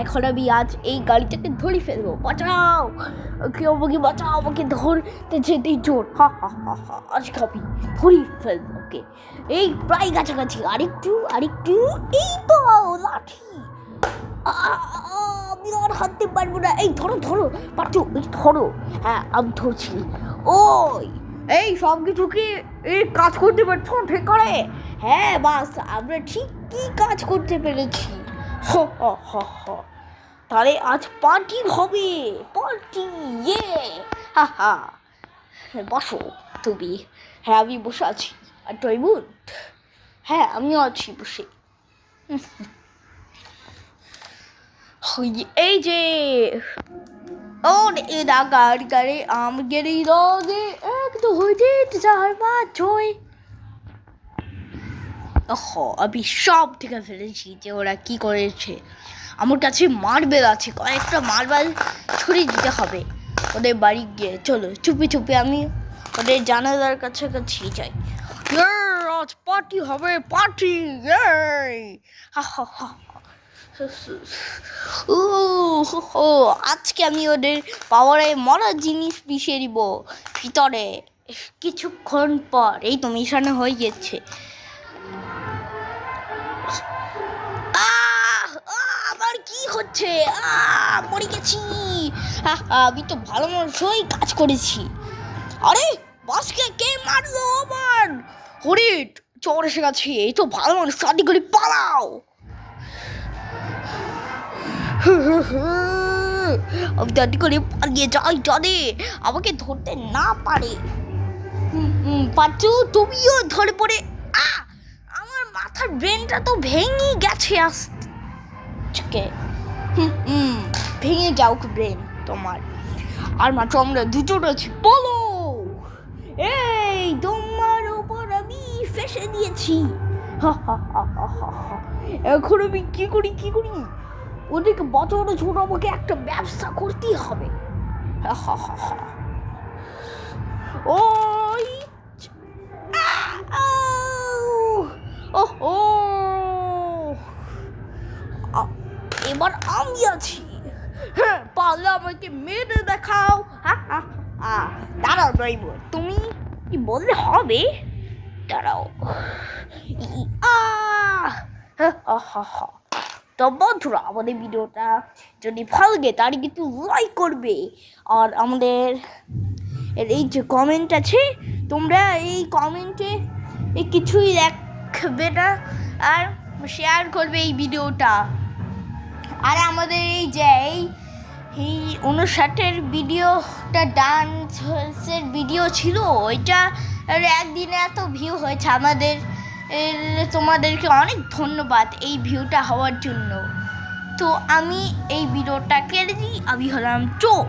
এখন আমি আজ এই গাড়িটাকে ধরে ফেলব। বাঁচাও! কেউ আমাকে বাঁচাও! আমাকে ধরতে যেতেই জোর। হা হা হা হা, আজকে আমি ধরে ফেলব, ওকে। এই প্রায় কাছাকাছি। আরেকটু আরেকটু। এই তো, লাঠি। আমি আর হাঁটতে পারব না। এই ধরো ধরো পারছ এই ধরো। হ্যাঁ আমি ধরছি। ওই, এই সব কিছু কি এই কাজ করতে পারছ? ঠিক করে? হ্যাঁ বাস, আমরা ঠিকই কাজ করতে পেরেছি। হ হ হ হ। তাহলে আজ পার্টি হবে। পার্টি ইয়ে হা হা। বসো। তুমি হ্যাঁ আমি বসে আছি। আর টয়বুন হ্যাঁ আমিও আছি বসে। এই যে। ওর, এরা গাড়ি গাড়ি, আম গেরি রগে এক দু হইতে চার পাঁচ ছয় ওহ, আমি সব থেকে ফেলেছি যে ওরা কি করেছে। আমার কাছে মার্বেল আছে, কয়েকটা মার্বেল ছড়িয়ে দিতে হবে। ওদের বাড়ি গিয়ে, চলো, চুপি চুপি আমি ওদের জানালার কাছাকাছি যাই। আজ পার্টি হবে পার্টি ও আজকে আমি ওদের পাওয়ারে মরা জিনিস মিশিয়ে দিব ভিতরে। কিছুক্ষণ পর, এই তো মিশানো হয়ে গেছে। আমার কি হচ্ছে। আহ! মরে গেছি। আমি তো ভালো মানুষই কাজ করেছি। আরে, বাসকে কে মারলো আমার? হরিট, চোর এসে গেছে। এই তো ভালো মানুষ শাদি করে পালাও। আমি দাদি করে পালিয়ে যাই, জানে? আমাকে ধরতে না পারে। পাচ্ছু তুমিও ধরে পড়ে। আমার মাথার ব্রেনটা তো ভেঙে গেছে আজকে ভেঙে যাও ব্রেন তোমার। আর মাত্র আমরা দুজন আছি বলো। এই তোমার ওপর আমি ফেসে দিয়েছি। এখন আমি কি করি কি করি? ওদেরকে বাঁচানোর জন্য আমাকে একটা ব্যবসা করতেই হবে। হা, হা, হা, হা। ওই ওহো আ- এবার আমি আছি। হ্যাঁ পারলে আমাকে মেরে দেখাও। দাঁড়াও, ড্রাইভার, তুমি কি বললে হবে? দাঁড়াও। তো বন্ধুরা, আমাদের ভিডিওটা যদি ভালো লাগে, তাহলে কিন্তু লাইক করবে। আর আমাদের এই যে কমেন্ট আছে, তোমরা এই কমেন্টে কিছুই দেখবে না। আর শেয়ার করবে এই ভিডিওটা। আর আমাদের এই যে এই উনষাটের ভিডিওটা ডান্সের ভিডিও ছিল, ওইটা একদিনে এত ভিউ হয়েছে আমাদের তোমাদেরকে অনেক ধন্যবাদ এই ভিউটা হওয়ার জন্য। তো আমি এই ভিডিওটা কেড়ে দিই আমি হলাম চোর।